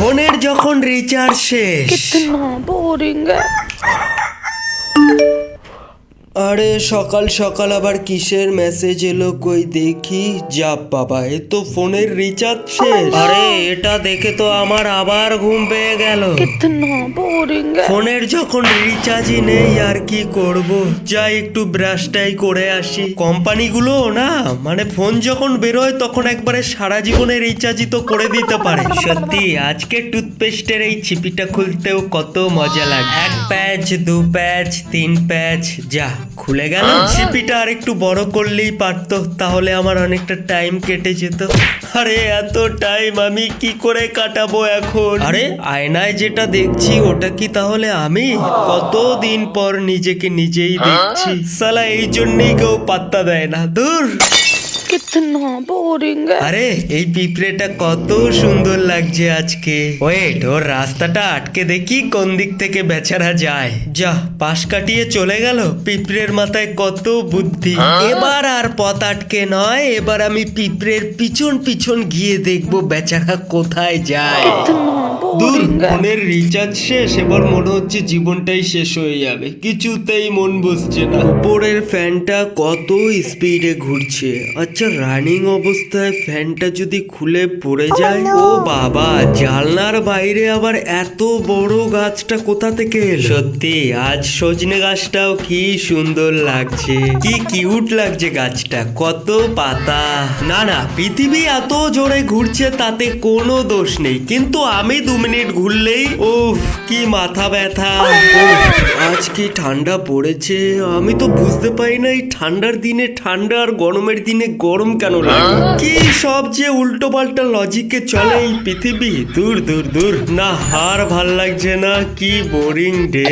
ফোনের যখন রিচার্জ শেষ कितना बोरिंग है আরে সকাল সকাল আবার কিসের মেসেজ এলো কই দেখি যা বাবা এ তো ফোনের রিচার্জ শেষ আরে এটা দেখে তো আমার আবার ঘুম পেয়ে গেল कितना बोरिंग है ফোনের যখন রিচার্জই নেই আর কি করব যাই একটু ব্রাশটাই করে আসি কোম্পানিগুলো না মানে ফোন যখন বেরোয় তখন একবারে সারা জীবনে রিচার্জই তো করে দিতে পারে সত্যি আজকে টুথপেস্টের এই ছিপিটা খুলতেও কত মজা লাগে এক প্যাচ দু প্যাচ তিন প্যাচ যা খুলে গেল। ছিপিটা আর একটু বড় করলেই পারতো তাহলে আমার অনেকটা টাইম কেটে যেত। আরে এত টাইম আমি কি করে কাটাবো এখন? আরে আয়নায় যেটা দেখছি ওটা কি তাহলে আমি? কত দিন পর নিজেকে নিজেই দেখছি। সালা এই জন্যই কেউ পাত্তা দেয় না। দূর। কিতনা বোরিং আরে এই পিঁপড়েটা কত সুন্দর লাগছে আজকে। ওয়েট ওর রাস্তাটা আটকে দেখি কোন দিক থেকে বেচারা যায়। যা পাশ কাটিয়ে চলে গেল। পিঁপড়ের মাথায় কত বুদ্ধি। হ্যাঁ? এবার আর পথ আটকে নয় এবার আমি পিঁপড়ের পিছন পিছন গিয়ে দেখব বেচারা কোথায় যায়। দূর ফোনের রিচার্জ শেষ এবার মনে হচ্ছে জীবনটাই শেষ হয়ে যাবে। কিছুতেই মন বসছে না। উপরের ফ্যানটা কত স্পিডে ঘুরছে। আচ্ছা রানিং অবস্থায় ফ্যানটা যদি খুলে পড়ে যায় ও বাবা জানলার বাইরে আবার এত বড় গাছটা কোথা থেকে সত্যি আজ সজনে গাছটাও কি সুন্দর লাগছে। কি কিউট লাগছে গাছটা কত পাতা। না না পৃথিবী এত জোরে ঘুরছে তাতে কোনো দোষ নেই। কিন্তু আমি দু মিনিট ঘুরলেই, উফ, কি মাথা ব্যথা। আজ কি ঠান্ডা পড়েছে? আমি তো বুঝতে পারি না, এই ঠান্ডার দিনে ঠান্ডা আর গরমের দিনে গরম কেন লাগে? কি সব যে উল্টো পাল্টা লজিকে চলে এই পৃথিবী? দূর দূর দূর। না, আর ভালো লাগছে না, কি বোরিং ডে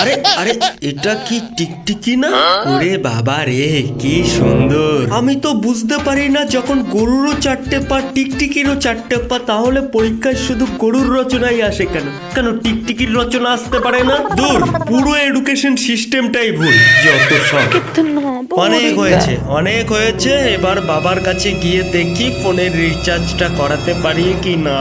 আরে আরে, এটা কি টিকটিকি না? ওরে বাবা রে, কি সুন্দর। আমি তো বুঝতে পারি না, যখন গরুরও চারটে পা, টিকটিকিরও চারটে পা, তাহলে পরীক্ষায় শুধু গরুর রচনাই আসে কেন? কেন টিকটিকির রচনা আসতে পারে না? দূর, পুরো এডুকেশন সিস্টেমটাই ভুল। যত সব। অনেক হয়েছে অনেক হয়েছে। এবার বাবার কাছে গিয়ে দেখি ফোনের রিচার্জটা করাতে পারি কি না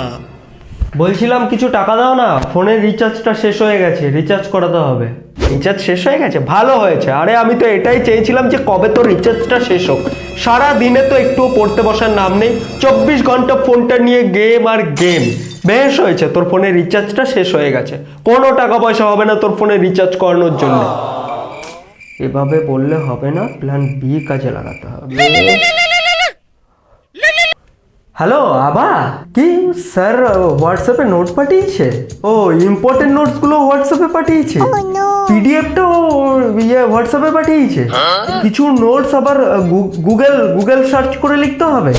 বলছিলাম, কিছু টাকা দাও না ফোনের রিচার্জটা শেষ হয়ে গেছে রিচার্জ করাতে হবে। রিচার্জ শেষ হয়ে গেছে? ভালো হয়েছে। আরে, আমি তো এটাই চেয়েছিলাম যে কবে তো রিচার্জটা শেষ হোক। সারা দিনে তো একটু পড়তে বসার নাম নেই। চব্বিশ ঘণ্টা ফোনটা নিয়ে গেম আর গেম বেশ হয়েছে তোর ফোনের রিচার্জটা শেষ হয়ে গেছে। কোনো টাকা পয়সা হবে না তোর ফোনে রিচার্জ করানোর জন্য। এভাবে বললে হবে না প্ল্যান বি কাজে লাগাতে হবে। হ্যালো আবা কি? স্যার হোয়াটসঅ্যাপে নোট পাঠিয়েছে? ও ইম্পর্টেন্ট নোটসগুলো হোয়াটসঅ্যাপে পাঠিয়েছে? পিডিএফটাও ইয়ে হোয়াটসঅ্যাপে পাঠিয়েছে? কিছু নোটস আবার গুগল গুগল সার্চ করে লিখতে হবে।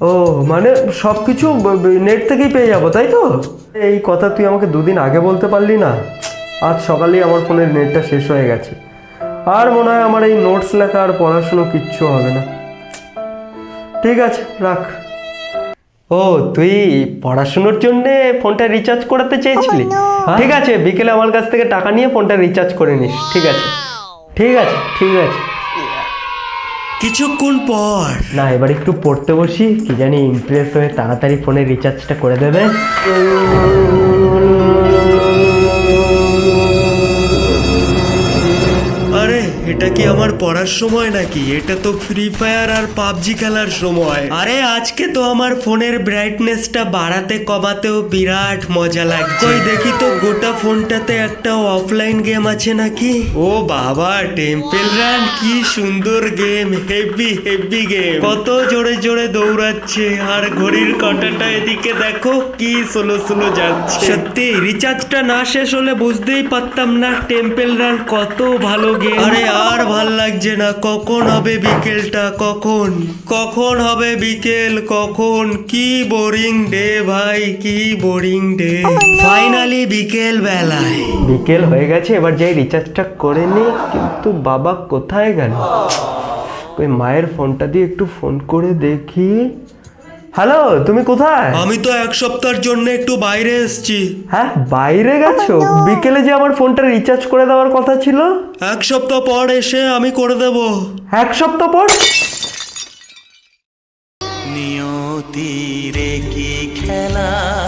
ও মানে সব কিছু নেট থেকেই পেয়ে যাব তাই তো? এই কথা তুই আমাকে দুদিন আগে বলতে পারলি না? আজ সকালেই আমার ফোনের নেটটা শেষ হয়ে গেছে। আর মনে হয় আমার এই নোটস লেখা আর পড়াশুনো কিচ্ছু হবে না। ঠিক আছে রাখ। ও তুই পড়াশুনোর জন্য ফোনটা রিচার্জ করাতে চেয়েছিলি? ঠিক আছে বিকেলে আমার কাছ থেকে টাকা নিয়ে ফোনটা রিচার্জ করে নিস। ঠিক আছে। ঠিক আছে ঠিক আছে। কিছুক্ষণ পর। না, এবার একটু পড়তে বসি, কি জানি ইমপ্রেস হয়ে তাড়াতাড়ি ফোনের রিচার্জটা করে দেবে। এটা কি আমার পড়ার সময় নাকি? এটা তো ফ্রি ফায়ার আর পাবজি খেলার সময়। আরে, আজকে তো আমার ফোনের ব্রাইটনেসটা বাড়াতে, কমাতেও বিরাট মজা লাগছে। ওই দেখি তো গোটা ফোনটাতে একটা অফলাইন গেম আছে নাকি? ও বাবা টেম্পল রান কি সুন্দর গেম হেভি হেভি গেম কত জোরে জোরে দৌড়াচ্ছে। আর ঘড়ির কাঁটাটা এদিকে দেখো, কি স্লো স্লো যাচ্ছে। সত্যি রিচার্জটা না শেষ হলে বুঝতেই পারতাম না টেম্পেল রান কত ভালো গেম আরে আর ভালো লাগছে না? কখন হবে বিকেলটা? কখন? কখন হবে বিকেল? কখন? কি বোরিং ডে ভাই কি বোরিং ডে ফাইনালি বিকেল বেলায় বিকেল হয়ে গেছে এবার যাই রিচার্জটা করে নি কিন্তু বাবা কোথায় গেল? ওই মায়ের ফোনটা দিয়ে একটু ফোন করে দেখি। হ্যালো তুমি কোথায়? আমি তো এক সপ্তাহের জন্য একটু বাইরে এসেছি। হ্যাঁ বাইরে গেছো? বিকেলে যে আমার ফোনটা রিচার্জ করে দেওয়ার কথা ছিল? এক সপ্তাহ পর এসে আমি করে দেব। এক সপ্তাহ পর? নিয়তি রে কি খেলা?